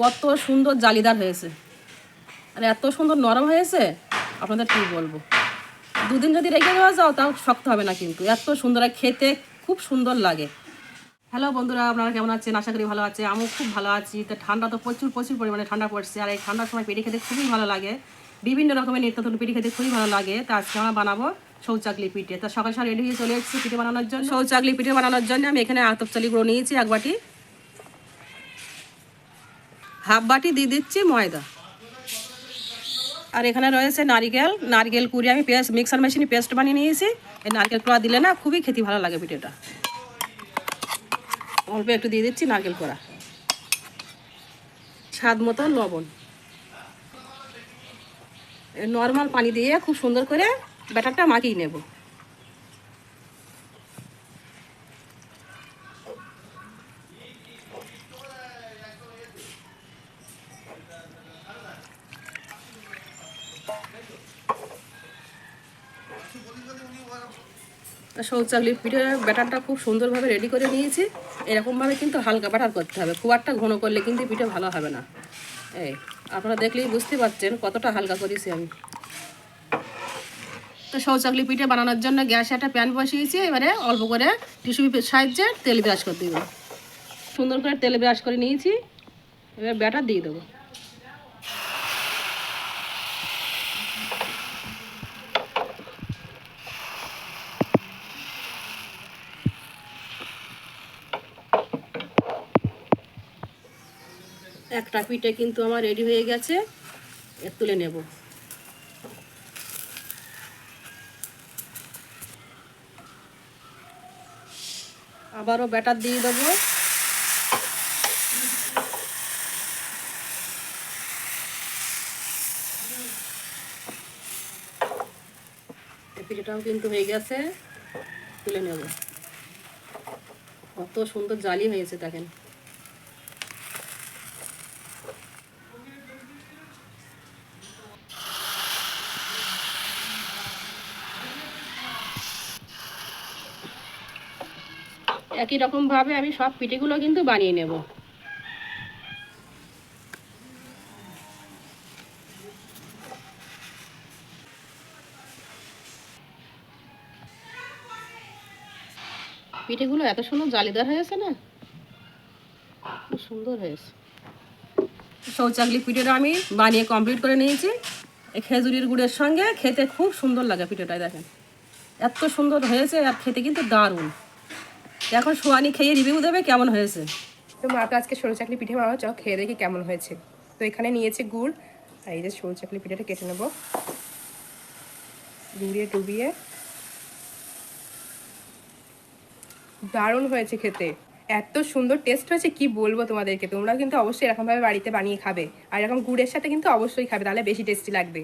কত সুন্দর জালিদার হয়েছে। আর এত সুন্দর নরম হয়েছে, আপনাদের কী বলব? দুদিন যদি রেখে দেওয়া যাও, তাও শক্ত হবে না কিন্তু। এত সুন্দর খেতে খুব সুন্দর লাগে। হ্যালো বন্ধুরা, আপনারা কেমন আছেন? আশা করি ভালো আছে আমিও খুব ভালো আছি। তো ঠান্ডা তো প্রচুর প্রচুর পরিমাণে ঠান্ডা পড়ছে। আর এই ঠান্ডার সময় পিঠে খেতে খুবই ভালো লাগে। বিভিন্ন রকমের নিত্য নতুন পিঠে খেতে খুবই ভালো লাগে। তা আজকে আমরা বানাবো সৌচাকলি পিঠে। তা সকাল সকাল রেডি হয়ে চলে এসেছি পিঠে বানানোর জন্য। সৌচাকলি পিঠে বানানোর জন্য আমি এখানে আতপ চালি গুঁড়ো নিয়েছি, এক বাটি। হাফ বাটি দিয়ে দিচ্ছি ময়দা। আর এখানে রয়েছে নারিকেল, নারকেল কুড়ি। আমি পেস্ট, মিক্সার মেশিনে পেস্ট বানিয়ে নিয়েছি। এই নারকেল কোড়া দিলে না খুবই খেতে ভালো লাগে পিঠেটা। অল্প একটু দিয়ে দিচ্ছি নারকেল কোড়া। স্বাদ মতো লবণ। নর্মাল পানি দিয়ে খুব সুন্দর করে ব্যাটারটা মাখিয়ে নেব। শৌচাগলি পিঠে ব্যাটারটা খুব সুন্দরভাবে রেডি করে নিয়েছি। এরকমভাবে কিন্তু হালকা ব্যাটার করতে হবে। খুব একটা ঘন করলে কিন্তু পিঠে ভালো হবে না। এই, আপনারা দেখলেই বুঝতে পারছেন কতটা হালকা করেছি আমি। তো শৌচাগলি পিঠে বানানোর জন্য গ্যাসে একটা প্যান বসিয়েছি, এবারে অল্প করে টিস্যু সাহায্যে তেল ব্রাশ করে দেবো। সুন্দর করে তেল ব্রাশ করে নিয়েছি। এবার ব্যাটার দিয়ে দেবো। একটা পিঠে কিন্তু আমার রেডি হয়ে গেছে। তুলে নেব। আবারও ব্যাটার দিয়ে দেবো। পিঠেটাও কিন্তু হয়ে গেছে। তুলে নেব। কত সুন্দর জালি হয়েছে, দেখেন। একই রকমভাবে আমি সব পিঠেগুলো কিন্তু বানিয়ে নেব। পিঠেগুলো এত সুন্দর জালিদার হয়েছে না? খুব সুন্দর হয়েছে। শৌচাগলি পিঠেটা আমি বানিয়ে কমপ্লিট করে নিয়েছি। এই খেজুরির গুড়ের সঙ্গে খেতে খুব সুন্দর লাগে পিঠেটাই দেখেন। এত সুন্দর হয়েছে আর খেতে কিন্তু দারুণ। এখন সোয়ানি খেয়ে রিভিউ দেবে কেমন হয়েছে। তো মা তো আজকে সরু চাকলি পিঠে বানাবো চলো খেয়ে দেখি কেমন হয়েছে। তো এখানে নিয়েছে গুড়, আর এই যে সরু চাকলি পিঠাটা কেটে নেব। ডুবিয়ে ডুবিয়ে। দারুণ হয়েছে খেতে। এত সুন্দর টেস্ট হয়েছে, কি বলব তোমাদেরকে? তোমরা কিন্তু অবশ্যই এরকমভাবে বাড়িতে বানিয়ে খাবে। আর এরকম গুড়ের সাথে কিন্তু অবশ্যই খাবে, তাহলে বেশি টেস্টি লাগবে।